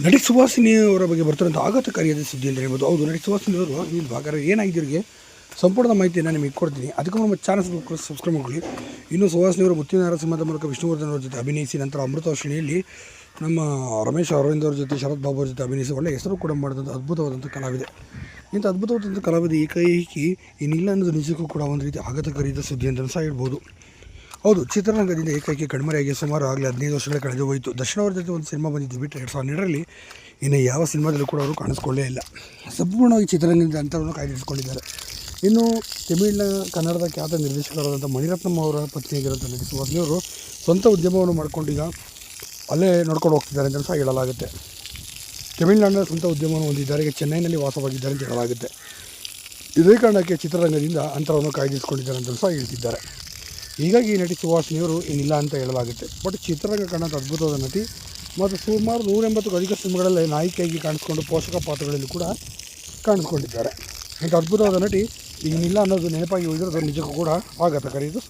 ನಟಿ ಸುಹಾಸಿನಿ ಅವರ ಬಗ್ಗೆ ಬರ್ತಿರೋಂಥ ಆಘಾತಕಾರಿಯಾದ ಸುದ್ದಿ ಅಂತ ಹೇಳ್ಬೋದು. ಹೌದು ನಟಿ ಸುಹಾಸಿನಿ ಅವರು ಇಲ್ಲಿ ಹಾಗಾದ್ರೆ ಏನಾಗಿದೆ ಇವರಿಗೆ? ಸಂಪೂರ್ಣ ಮಾಹಿತಿಯನ್ನು ನಿಮಗೆ ಕೊಡ್ತೀನಿ. ಅದಕ್ಕೂ ನಮ್ಮ ಚಾನಲ್ ಸಬ್ಸ್ಕ್ರೈಬ್ ಮಾಡ್ಕೊಳ್ಳಿ. ಇನ್ನು ಸುಹಾಸಿನಿ ಅವರು ಮುತ್ತಿನ ನರಸಿಂಹದ ಮೂಲಕ ವಿಷ್ಣುವರ್ಧನ್ ಅವರ ಜೊತೆ ಅಭಿನಯಿಸಿ, ನಂತರ ಅಮೃತ ಶ್ರೇಣಿಯಲ್ಲಿ ನಮ್ಮ ರಮೇಶ್ ಅರವಿಂದ್ ಅವರ ಜೊತೆ, ಶರತ್ ಬಾಬು ಅವರ ಜೊತೆ ಅಭಿನಯಿಸಿ ಒಳ್ಳೆ ಹೆಸರು ಕೂಡ ಮಾಡಿದಂಥ ಅದ್ಭುತವಾದಂಥ ಕಲಾವಿದೆ. ಇಂಥ ಅದ್ಭುತವಾದಂಥ ಕಲಾವಿದೆ ಏಕೈಕಿ ಇನ್ನಿಲ್ಲ ಅನ್ನೋದು ನಿಜಕ್ಕೂ ಕೂಡ ಒಂದು ರೀತಿ ಆಘಾತಕಾರಿಯಾದ ಸುದ್ದಿ ಅಂತ ಸಹ ಹೇಳ್ಬೋದು. ಹೌದು, ಚಿತ್ರರಂಗದಿಂದ ಏಕೈಕಿ ಕಣ್ಮರೆಯಾಗಿ ಸುಮಾರು ಆಗಲೇ ಹದಿನೈದು ವರ್ಷಗಳ ಕಳೆದು ಹೋಯಿತು. ದರ್ಶನ್ ಅವ್ರ ಜೊತೆ ಒಂದು ಸಿನಿಮಾ ಬಂದಿದ್ದು ಬಿಟ್ಟರೆ ಎರಡು ಸಾವಿರದ ಹನ್ನೆರಡರಲ್ಲಿ ಇನ್ನು ಯಾವ ಸಿನಿಮಾದಲ್ಲೂ ಕೂಡ ಅವರು ಕಾಣಿಸ್ಕೊಳ್ಳೇ ಇಲ್ಲ. ಸಂಪೂರ್ಣವಾಗಿ ಚಿತ್ರರಂಗದಿಂದ ಅಂತರವನ್ನು ಕಾಯ್ದಿರಿಸಿಕೊಂಡಿದ್ದಾರೆ. ಇನ್ನು ತಮಿಳಿನ ಕನ್ನಡದ ಖ್ಯಾತ ನಿರ್ದೇಶಕರಾದಂಥ ಮಣಿರತ್ನಮ್ಮ ಅವರ ಪತ್ನಿಯಾಗಿರೋಂಥ ನಟಿ ಸುಹಾಸಿನಿ ಅವರು ಸ್ವಂತ ಉದ್ಯಮವನ್ನು ಮಾಡಿಕೊಂಡೀಗ ಅಲ್ಲೇ ನೋಡ್ಕೊಂಡು ಹೋಗ್ತಿದ್ದಾರೆ ಅಂತ ಸಹ ಹೇಳಲಾಗುತ್ತೆ. ತಮಿಳುನಾಡಿನ ಸ್ವಂತ ಉದ್ಯಮವನ್ನು ಹೊಂದಿದ್ದಾರೆ, ಈಗ ಚೆನ್ನೈನಲ್ಲಿ ವಾಸವಾಗಿದ್ದಾರೆ ಅಂತ ಹೇಳಲಾಗುತ್ತೆ. ಇದೇ ಕಾರಣಕ್ಕೆ ಚಿತ್ರರಂಗದಿಂದ ಅಂತರವನ್ನು ಕಾಯ್ದಿರಿಸಿಕೊಂಡಿದ್ದಾರೆ ಅಂತ ಸಹ ಹೇಳ್ತಿದ್ದಾರೆ. ಹೀಗಾಗಿ ಈ ನಟಿ ಸುಹಾಸಿನಿಯವರು ಏನಿಲ್ಲ ಅಂತ ಹೇಳಲಾಗುತ್ತೆ. ಬಟ್ ಚಿತ್ರರಂಗ ಕಾಣೋದು ಅದ್ಭುತವಾದ ನಟಿ ಮತ್ತು ಸುಮಾರು ನೂರ ಎಂಬತ್ತಕ್ಕೂ ಅಧಿಕ ಸಿನಿಮಾಗಳಲ್ಲಿ ನಾಯಕಿಯಾಗಿ ಕಾಣಿಸ್ಕೊಂಡು ಪೋಷಕ ಪಾತ್ರಗಳಲ್ಲಿ ಕೂಡ ಕಾಣಿಸ್ಕೊಂಡಿದ್ದಾರೆ. ಹೀಗೆ ಅದ್ಭುತವಾದ ನಟಿ ಏನಿಲ್ಲ ಅನ್ನೋದು ನೆನಪಾಗಿ ಉಳಿದಿರೋದು ನಿಜಕ್ಕೂ ಕೂಡ ಆಗತ್ತೆ ಇದು